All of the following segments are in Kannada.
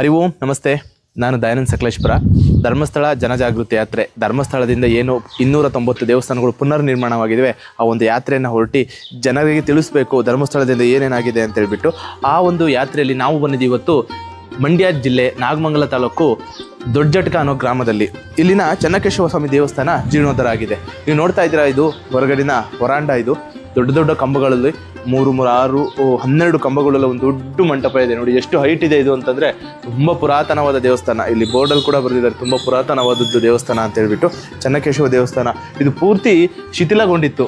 ಹರಿ ನಮಸ್ತೆ. ನಾನು ದಯಾನಂದ್ ಸಕಲೇಶ್ಪುರ. ಧರ್ಮಸ್ಥಳ ಜನಜಾಗೃತಿ ಯಾತ್ರೆ. ಧರ್ಮಸ್ಥಳದಿಂದ ಏನು ಇನ್ನೂರ ತೊಂಬತ್ತು ದೇವಸ್ಥಾನಗಳು ಪುನರ್ ನಿರ್ಮಾಣವಾಗಿವೆ ಆ ಒಂದು ಯಾತ್ರೆಯನ್ನು ಹೊರಟಿ ಜನರಿಗೆ ತಿಳಿಸ್ಬೇಕು, ಧರ್ಮಸ್ಥಳದಿಂದ ಏನೇನಾಗಿದೆ ಅಂತ ಹೇಳ್ಬಿಟ್ಟು ಆ ಒಂದು ಯಾತ್ರೆಯಲ್ಲಿ ನಾವು ಬಂದಿದ್ದು ಇವತ್ತು ಮಂಡ್ಯ ಜಿಲ್ಲೆ, ನಾಗಮಂಗಲ ತಾಲೂಕು, ದೊಡ್ಡಜಟ್ಕ ಅನ್ನೋ ಗ್ರಾಮದಲ್ಲಿ. ಇಲ್ಲಿನ ಚೆನ್ನಕೇಶವ ಸ್ವಾಮಿ ದೇವಸ್ಥಾನ ಜೀರ್ಣೋದ್ಧಾರ ಆಗಿದೆ. ನೀವು ನೋಡ್ತಾ ಇದ್ದೀರಾ ಇದು ಹೊರಗಡಿನ ವರಾಂಡ ಇದು. ದೊಡ್ಡ ದೊಡ್ಡ ಕಂಬಗಳಲ್ಲಿ ಮೂರು ಮೂರು, ಆರು ಹನ್ನೆರಡು ಕಂಬಗಳೆಲ್ಲ ಒಂದು ದೊಡ್ಡ ಮಂಟಪ ಇದೆ. ನೋಡಿ, ಎಷ್ಟು ಹೈಟ್ ಇದೆ ಇದು ಅಂತಂದ್ರೆ ತುಂಬ ಪುರಾತನವಾದ ದೇವಸ್ಥಾನ. ಇಲ್ಲಿ ಬೋರ್ಡಲ್ಲಿ ಕೂಡ ಬರೆದಿದ್ದಾರೆ, ತುಂಬ ಪುರಾತನವಾದದ್ದು ದೇವಸ್ಥಾನ ಅಂತ ಹೇಳ್ಬಿಟ್ಟು ಚನ್ನಕೇಶವ ದೇವಸ್ಥಾನ. ಇದು ಪೂರ್ತಿ ಶಿಥಿಲಗೊಂಡಿತ್ತು.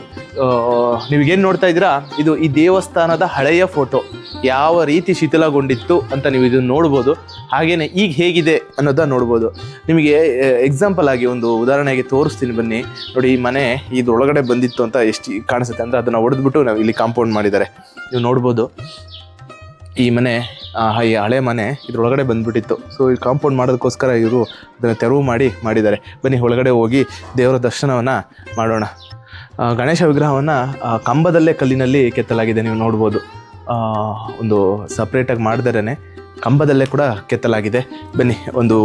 ನೀವೇನು ನೋಡ್ತಾ ಇದ್ದೀರಾ? ಇದು ಈ ದೇವಸ್ಥಾನದ ಹಳೆಯ ಫೋಟೋ ಯಾವ ರೀತಿ ಶಿಥಿಲಗೊಂಡಿತ್ತು ಅಂತ ನೀವು ಇದನ್ನು ನೋಡ್ಬೋದು. ಹಾಗೇನೆ ಈಗ ಹೇಗಿದೆ ಅನ್ನೋದನ್ನ ನೋಡ್ಬೋದು. ನಿಮಗೆ ಎಕ್ಸಾಂಪಲ್ ಆಗಿ ಒಂದು ಉದಾಹರಣೆಗೆ ತೋರಿಸ್ತೀನಿ ಬನ್ನಿ. ನೋಡಿ, ಈ ಮನೆ ಇದೊಳಗಡೆ ಬಂದಿತ್ತು ಅಂತ ಎಷ್ಟು ಕಾಣಿಸುತ್ತೆ? ಅಂದರೆ ಅದನ್ನು ಹೊಡೆದ್ಬಿಟ್ಟು ನಾವು ಇಲ್ಲಿ ಕಾಂಪೌಂಡ್ ಮಾಡಿದ್ದಾರೆ. ನೀವು ನೋಡ್ಬೋದು, ಈ ಮನೆ ಈ ಹಳೆ ಮನೆ ಇದ್ರೊಳಗಡೆ ಬಂದ್ಬಿಟ್ಟಿತ್ತು. ಸೊ ಈ ಕಾಂಪೌಂಡ್ ಮಾಡೋದಕ್ಕೋಸ್ಕರ ಇವರು ಅದನ್ನು ತೆರವು ಮಾಡಿ ಮಾಡಿದ್ದಾರೆ. ಬನ್ನಿ, ಒಳಗಡೆ ಹೋಗಿ ದೇವರ ದರ್ಶನವನ್ನು ಮಾಡೋಣ. ಗಣೇಶ ವಿಗ್ರಹವನ್ನು ಕಂಬದಲ್ಲೇ ಕಲ್ಲಿನಲ್ಲಿ ಕೆತ್ತಲಾಗಿದೆ, ನೀವು ನೋಡ್ಬೋದು. ಒಂದು ಸಪ್ರೇಟಾಗಿ ಮಾಡ್ದರೇ ಕಂಬದಲ್ಲೇ ಕೂಡ ಕೆತ್ತಲಾಗಿದೆ. ಬನ್ನಿ, ಒಂದು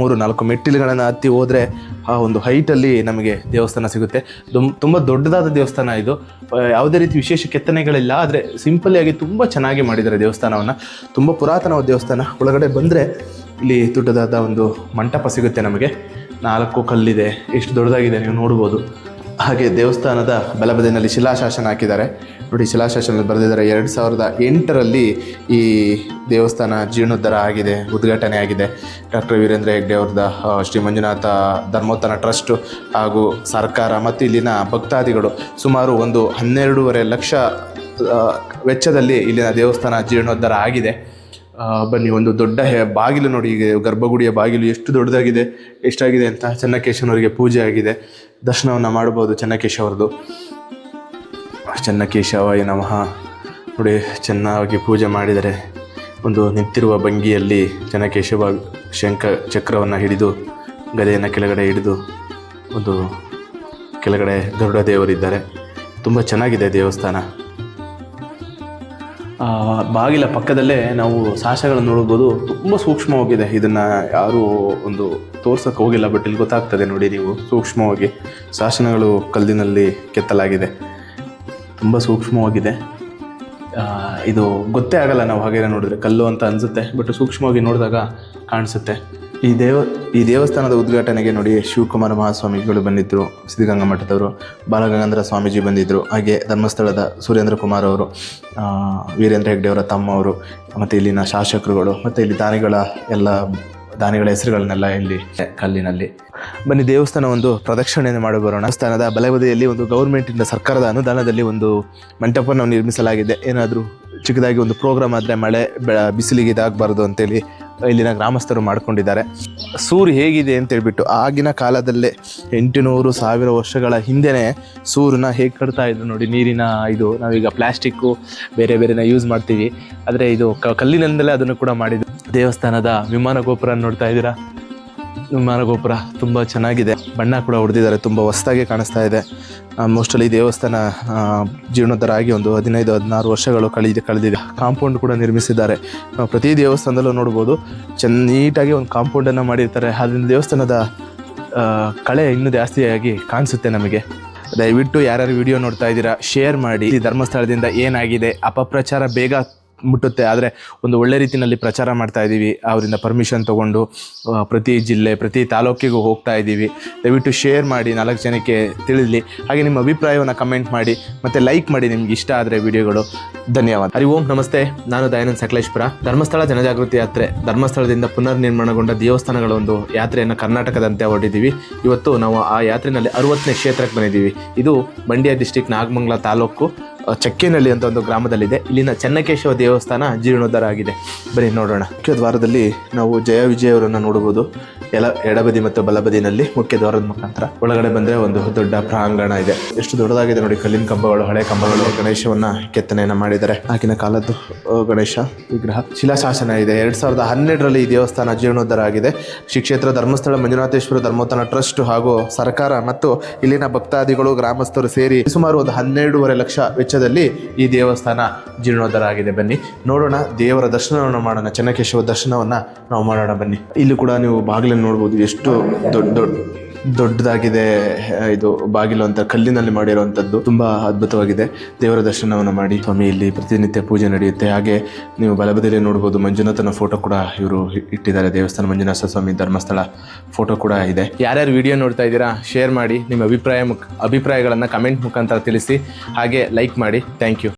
ಮೂರು ನಾಲ್ಕು ಮೆಟ್ಟಿಲುಗಳನ್ನು ಹತ್ತಿ ಹೋದರೆ ಆ ಒಂದು ಹೈಟಲ್ಲಿ ನಮಗೆ ದೇವಸ್ಥಾನ ಸಿಗುತ್ತೆ. ತುಂಬ ದೊಡ್ಡದಾದ ದೇವಸ್ಥಾನ ಇದು. ಯಾವುದೇ ರೀತಿ ವಿಶೇಷ ಕೆತ್ತನೆಗಳಿಲ್ಲ, ಆದರೆ ಸಿಂಪಲಿಯಾಗಿ ತುಂಬ ಚೆನ್ನಾಗಿ ಮಾಡಿದ್ದಾರೆ ದೇವಸ್ಥಾನವನ್ನು. ತುಂಬ ಪುರಾತನವಾದ ದೇವಸ್ಥಾನ. ಒಳಗಡೆ ಬಂದರೆ ಇಲ್ಲಿ ದೊಡ್ಡದಾದ ಒಂದು ಮಂಟಪ ಸಿಗುತ್ತೆ ನಮಗೆ. ನಾಲ್ಕು ಕಲ್ಲಿದೆ. ಎಷ್ಟು ದೊಡ್ಡದಾಗಿದೆ ನೀವು ನೋಡ್ಬೋದು. ಹಾಗೆ ದೇವಸ್ಥಾನದ ಬಲಬದಿನಲ್ಲಿ ಶಿಲಾಶಾಸನ ಹಾಕಿದ್ದಾರೆ. ನೋಡಿ ಶಿಲಾಶಾಸನ ಬರೆದಿದ್ದಾರೆ, ಎರಡು ಸಾವಿರದ ಎಂಟರಲ್ಲಿ ಈ ದೇವಸ್ಥಾನ ಜೀರ್ಣೋದ್ಧಾರ ಆಗಿದೆ, ಉದ್ಘಾಟನೆ ಆಗಿದೆ. ಡಾಕ್ಟರ್ ವೀರೇಂದ್ರ ಹೆಗ್ಡೆ ಅವ್ರದ ಶ್ರೀ ಮಂಜುನಾಥ ಧರ್ಮೋತ್ಥಾನ ಟ್ರಸ್ಟು ಹಾಗೂ ಸರ್ಕಾರ ಮತ್ತು ಇಲ್ಲಿನ ಭಕ್ತಾದಿಗಳು ಸುಮಾರು ಒಂದು ಹನ್ನೆರಡೂವರೆ ಲಕ್ಷ ವೆಚ್ಚದಲ್ಲಿ ಇಲ್ಲಿನ ದೇವಸ್ಥಾನ ಜೀರ್ಣೋದ್ಧಾರ ಆಗಿದೆ. ಬನ್ನಿ, ಒಂದು ದೊಡ್ಡ ಬಾಗಿಲು ನೋಡಿ, ಈಗ ಗರ್ಭಗುಡಿಯ ಬಾಗಿಲು ಎಷ್ಟು ದೊಡ್ಡದಾಗಿದೆ, ಎಷ್ಟಾಗಿದೆ ಅಂತ ಚೆನ್ನಕೇಶವನವರಿಗೆ ಪೂಜೆ ಆಗಿದೆ. ದರ್ಶನವನ್ನು ಮಾಡ್ಬೋದು ಚೆನ್ನಕೇಶವರದು ಚೆನ್ನಕೇಶವಾಯ ನಮಃ. ನೋಡಿ, ಚೆನ್ನಾಗಿ ಪೂಜೆ ಮಾಡಿದರೆ ಒಂದು ನಿಂತಿರುವ ಭಂಗಿಯಲ್ಲಿ ಚೆನ್ನಕೇಶವ ಶಂಖ ಚಕ್ರವನ್ನು ಹಿಡಿದು, ಗದೆಯನ್ನು ಕೆಳಗಡೆ ಹಿಡಿದು, ಒಂದು ಕೆಳಗಡೆ ಗರುಡ ದೇವರಿದ್ದಾರೆ. ತುಂಬ ಚೆನ್ನಾಗಿದೆ ದೇವಸ್ಥಾನ. ಬಾಗಿಲ ಪಕ್ಕದಲ್ಲೇ ನಾವು ಸಾಹಸಗಳನ್ನು ನೋಡ್ಬೋದು. ತುಂಬ ಸೂಕ್ಷ್ಮವಾಗಿದೆ. ಇದನ್ನು ಯಾರೂ ಒಂದು ತೋರ್ಸಕ್ ಹೋಗಿಲ್ಲ ಬಟ್ ಇಲ್ಲಿ ಗೊತ್ತಾಗ್ತದೆ ನೋಡಿ ನೀವು. ಸೂಕ್ಷ್ಮವಾಗಿ ಶಾಸನಗಳು ಕಲ್ಲಿನಲ್ಲಿ ಕೆತ್ತಲಾಗಿದೆ. ತುಂಬ ಸೂಕ್ಷ್ಮವಾಗಿದೆ. ಇದು ಗೊತ್ತೇ ಆಗಲ್ಲ ನಾವು ಹಾಗೆ ನೋಡಿದ್ರೆ. ಕಲ್ಲು ಅಂತ ಅನಿಸುತ್ತೆ ಬಟ್ ಸೂಕ್ಷ್ಮವಾಗಿ ನೋಡಿದಾಗ ಕಾಣಿಸುತ್ತೆ. ಈ ದೇವ, ಈ ದೇವಸ್ಥಾನದ ಉದ್ಘಾಟನೆಗೆ ನೋಡಿ ಶಿವಕುಮಾರ ಮಹಾಸ್ವಾಮಿಗಳು ಬಂದಿದ್ದರು ಸಿದ್ಧಗಂಗಾ ಮಠದವರು, ಬಾಲಗಂಗಾಧರ ಸ್ವಾಮೀಜಿ ಬಂದಿದ್ದರು ಹಾಗೆ ಧರ್ಮಸ್ಥಳದ ಸುರೇಂದ್ರ ಕುಮಾರ್ ಅವರು ವೀರೇಂದ್ರ ಹೆಗ್ಡೆಯವರ ತಮ್ಮ ಅವರು, ಮತ್ತು ಇಲ್ಲಿನ ಶಾಸಕರುಗಳು, ಮತ್ತು ಇಲ್ಲಿ ದಾನಿಗಳ ಎಲ್ಲ, ದಾನಿಗಳ ಹೆಸರುಗಳನ್ನೆಲ್ಲ ಇಲ್ಲಿ ಕಲ್ಲಿನಲ್ಲಿ. ಬನ್ನಿ, ದೇವಸ್ಥಾನ ಒಂದು ಪ್ರದಕ್ಷಿಣೆಯನ್ನು ಮಾಡಿ ಬರೋಣ. ಸ್ಥಾನದ ಬಲಬದಿಯಲ್ಲಿ ಒಂದು ಗೌರ್ಮೆಂಟಿಂದ ಸರ್ಕಾರದ ಅನುದಾನದಲ್ಲಿ ಒಂದು ಮಂಟಪವನ್ನು ನಿರ್ಮಿಸಲಾಗಿದೆ. ಏನಾದರೂ ಚಿಕ್ಕದಾಗಿ ಒಂದು ಪ್ರೋಗ್ರಾಮ್ ಆದರೆ ಮಳೆ ಬಿಸಿಲಿಗೆ ಇದಾಗಬಾರ್ದು ಅಂತೇಳಿ ಇಲ್ಲಿನ ಗ್ರಾಮಸ್ಥರು ಮಾಡ್ಕೊಂಡಿದ್ದಾರೆ. ಸೂರು ಹೇಗಿದೆ ಅಂತ ಹೇಳ್ಬಿಟ್ಟು ಆಗಿನ ಕಾಲದಲ್ಲೇ ಎಂಟುನೂರು ಸಾವಿರ ವರ್ಷಗಳ ಹಿಂದೆನೇ ಸೂರನ್ನ ಹೇಗೆ ಕಟ್ತಾ ಇದ್ರು ನೋಡಿ, ನೀರಿನ ಇದು, ನಾವೀಗ ಪ್ಲಾಸ್ಟಿಕ್ಕು ಬೇರೆ ಬೇರೆನ ಯೂಸ್ ಮಾಡ್ತೀವಿ. ಆದರೆ ಇದು ಕಲ್ಲಿನಿಂದಲೇ ಅದನ್ನು ಕೂಡ ಮಾಡಿದ್ದು ದೇವಸ್ಥಾನದ ವಿಮಾನ ಗೋಪುರ ನೋಡ್ತಾ ಇದ್ದೀರಾ? ವಿಮಾನ ಗೋಪುರ ತುಂಬ ಚೆನ್ನಾಗಿದೆ. ಬಣ್ಣ ಕೂಡ ಹೊಡೆದಿದ್ದಾರೆ, ತುಂಬ ಹೊಸದಾಗಿ ಕಾಣಿಸ್ತಾ ಇದೆ. ಮೋಸ್ಟಲಿ ದೇವಸ್ಥಾನ ಜೀರ್ಣೋದ್ಧಾರ ಆಗಿ ಒಂದು ಹದಿನೈದು, ಹದಿನಾರು ವರ್ಷಗಳು ಕಳೆದಿದೆ ಕಳೆದಿದೆ. ಕಾಂಪೌಂಡ್ ಕೂಡ ನಿರ್ಮಿಸಿದ್ದಾರೆ. ನಾವು ಪ್ರತಿ ದೇವಸ್ಥಾನದಲ್ಲೂ ನೋಡ್ಬೋದು ಚೆನ್ನ ನೀಟಾಗಿ ಒಂದು ಕಾಂಪೌಂಡನ್ನು ಮಾಡಿರ್ತಾರೆ. ಅದರಿಂದ ದೇವಸ್ಥಾನದ ಕಳೆ ಇನ್ನೂ ಜಾಸ್ತಿಯಾಗಿ ಕಾಣಿಸುತ್ತೆ ನಮಗೆ. ದಯವಿಟ್ಟು ಯಾರ್ಯಾರು ವಿಡಿಯೋ ನೋಡ್ತಾ ಇದ್ದೀರಾ, ಶೇರ್ ಮಾಡಿ. ಈ ಧರ್ಮಸ್ಥಳದಿಂದ ಏನಾಗಿದೆ, ಅಪಪ್ರಚಾರ ಬೇಗ ಮುಟ್ಟುತ್ತೆ. ಆದರೆ ಒಂದು ಒಳ್ಳೆ ರೀತಿಯಲ್ಲಿ ಪ್ರಚಾರ ಮಾಡ್ತಾ ಇದ್ದೀವಿ. ಅವರಿಂದ ಪರ್ಮಿಷನ್ ತೊಗೊಂಡು ಪ್ರತಿ ಜಿಲ್ಲೆ, ಪ್ರತಿ ತಾಲೂಕಿಗೂ ಹೋಗ್ತಾ ಇದ್ದೀವಿ. ದಯವಿಟ್ಟು ಶೇರ್ ಮಾಡಿ, ನಾಲ್ಕು ಜನಕ್ಕೆ ತಿಳಿಲಿ ಹಾಗೆ ನಿಮ್ಮ ಅಭಿಪ್ರಾಯವನ್ನು ಕಮೆಂಟ್ ಮಾಡಿ, ಮತ್ತು ಲೈಕ್ ಮಾಡಿ ನಿಮ್ಗೆ ಇಷ್ಟ ಆದರೆ ವಿಡಿಯೋಗಳು ಧನ್ಯವಾದ. ಹರಿ ಓಂ, ನಮಸ್ತೆ. ನಾನು ದಯಾನಂದ್ ಸಕಲೇಶ್ಪುರ. ಧರ್ಮಸ್ಥಳ ಜನಜಾಗೃತಿ ಯಾತ್ರೆ, ಧರ್ಮಸ್ಥಳದಿಂದ ಪುನರ್ ನಿರ್ಮಾಣಗೊಂಡ ದೇವಸ್ಥಾನಗಳ ಒಂದು ಯಾತ್ರೆಯನ್ನು ಕರ್ನಾಟಕದಂತೆ ಹೊರಟಿದ್ದೀವಿ ಇವತ್ತು ನಾವು ಆ ಯಾತ್ರೆಯಲ್ಲಿ ಅರವತ್ತನೇ ಕ್ಷೇತ್ರಕ್ಕೆ ಬಂದಿದ್ದೀವಿ. ಇದು ಮಂಡ್ಯ ಡಿಸ್ಟಿಕ್ ನಾಗಮಂಗಲ ತಾಲೂಕು ಚಕ್ಕೇನಲ್ಲಿ ಅಂತ ಒಂದು ಗ್ರಾಮದಲ್ಲಿದೆ. ಇಲ್ಲಿನ ಚೆನ್ನಕೇಶವ ದೇವಸ್ಥಾನ ಜೀರ್ಣೋದ್ಧಾರ ಆಗಿದೆ. ಬರೀ ನೋಡೋಣ. ಮುಖ್ಯ ದ್ವಾರದಲ್ಲಿ ನಾವು ಜಯ ವಿಜಯವರನ್ನು ನೋಡಬಹುದು. ಎಲ, ಎಡಬದಿ ಮತ್ತು ಬಲಬದಿನಲ್ಲಿ ಮುಖ್ಯ ದ್ವಾರದ ಮುಖಾಂತರ ಒಳಗಡೆ ಬಂದ್ರೆ ಒಂದು ದೊಡ್ಡ ಪ್ರಾಂಗಣ ಇದೆ. ಎಷ್ಟು ದೊಡ್ಡದಾಗಿದೆ ನೋಡಿ, ಕಲ್ಲಿನ ಕಂಬಗಳು, ಹಳೆ ಕಂಬಗಳು, ಗಣೇಶವನ್ನ ಕೆತ್ತನೆಯನ್ನ ಮಾಡಿದ್ದಾರೆ. ಆಗಿನ ಕಾಲದ್ದು ಗಣೇಶ ವಿಗ್ರಹ ಶಿಲಾಶಾಸನ ಇದೆ. ಎರಡ್ ಸಾವಿರದ ಹನ್ನೆರಡರಲ್ಲಿ ಈ ದೇವಸ್ಥಾನ ಜೀರ್ಣೋದ್ಧಾರ ಆಗಿದೆ ಶ್ರೀ ಕ್ಷೇತ್ರ ಧರ್ಮಸ್ಥಳ, ಮಂಜುನಾಥೇಶ್ವರ ಧರ್ಮೋತ್ಥಾನ ಟ್ರಸ್ಟ್ ಹಾಗೂ ಸರ್ಕಾರ ಮತ್ತು ಇಲ್ಲಿನ ಭಕ್ತಾದಿಗಳು, ಗ್ರಾಮಸ್ಥರು ಸೇರಿ ಸುಮಾರು ಒಂದು ಹನ್ನೆರಡೂವರೆ ಲಕ್ಷ ವೆಚ್ಚದಲ್ಲಿ ಈ ದೇವಸ್ಥಾನ ಜೀರ್ಣೋದ್ಧಾರ ಆಗಿದೆ ಬನ್ನಿ, ನೋಡೋಣ ದೇವರ ದರ್ಶನವನ್ನು ಮಾಡೋಣ. ಚೆನ್ನಕೇಶವ ದರ್ಶನವನ್ನ ನಾವು ಮಾಡೋಣ. ಬನ್ನಿ, ಇಲ್ಲಿ ಕೂಡ ನೀವು ಬಾಗಿಲನ್ನು ನೋಡ್ಬೋದು. ಎಷ್ಟು ದೊಡ್ಡ ದೊಡ್ಡ ದೊಡ್ಡದಾಗಿದೆ ಇದು ಬಾಗಿಲು ಅಂತ ಕಲ್ಲಿನಲ್ಲಿ ಮಾಡಿರುವಂಥದ್ದು ತುಂಬ ಅದ್ಭುತವಾಗಿದೆ. ದೇವರ ದರ್ಶನವನ್ನು ಮಾಡಿ ಸ್ವಾಮಿ ಇಲ್ಲಿ ಪ್ರತಿನಿತ್ಯ ಪೂಜೆ ನಡೆಯುತ್ತೆ. ಹಾಗೆ ನೀವು ಬಲಬದಿಯಲ್ಲಿ ನೋಡ್ಬೋದು, ಮಂಜುನಾಥನ ಫೋಟೋ ಕೂಡ ಇವರು ಇಟ್ಟಿದ್ದಾರೆ. ದೇವಸ್ಥಾನ ಮಂಜುನಾಥ ಸ್ವಾಮಿ ಧರ್ಮಸ್ಥಳ ಫೋಟೋ ಕೂಡ ಇದೆ. ಯಾರ್ಯಾರು ವಿಡಿಯೋ ನೋಡ್ತಾ ಇದ್ದೀರಾ ಶೇರ್ ಮಾಡಿ ನಿಮ್ಮ ಅಭಿಪ್ರಾಯ ಮುಖ, ಅಭಿಪ್ರಾಯಗಳನ್ನು ಕಮೆಂಟ್ ಮುಖಾಂತರ ತಿಳಿಸಿ, ಹಾಗೆ ಲೈಕ್ ಮಾಡಿ. Thank you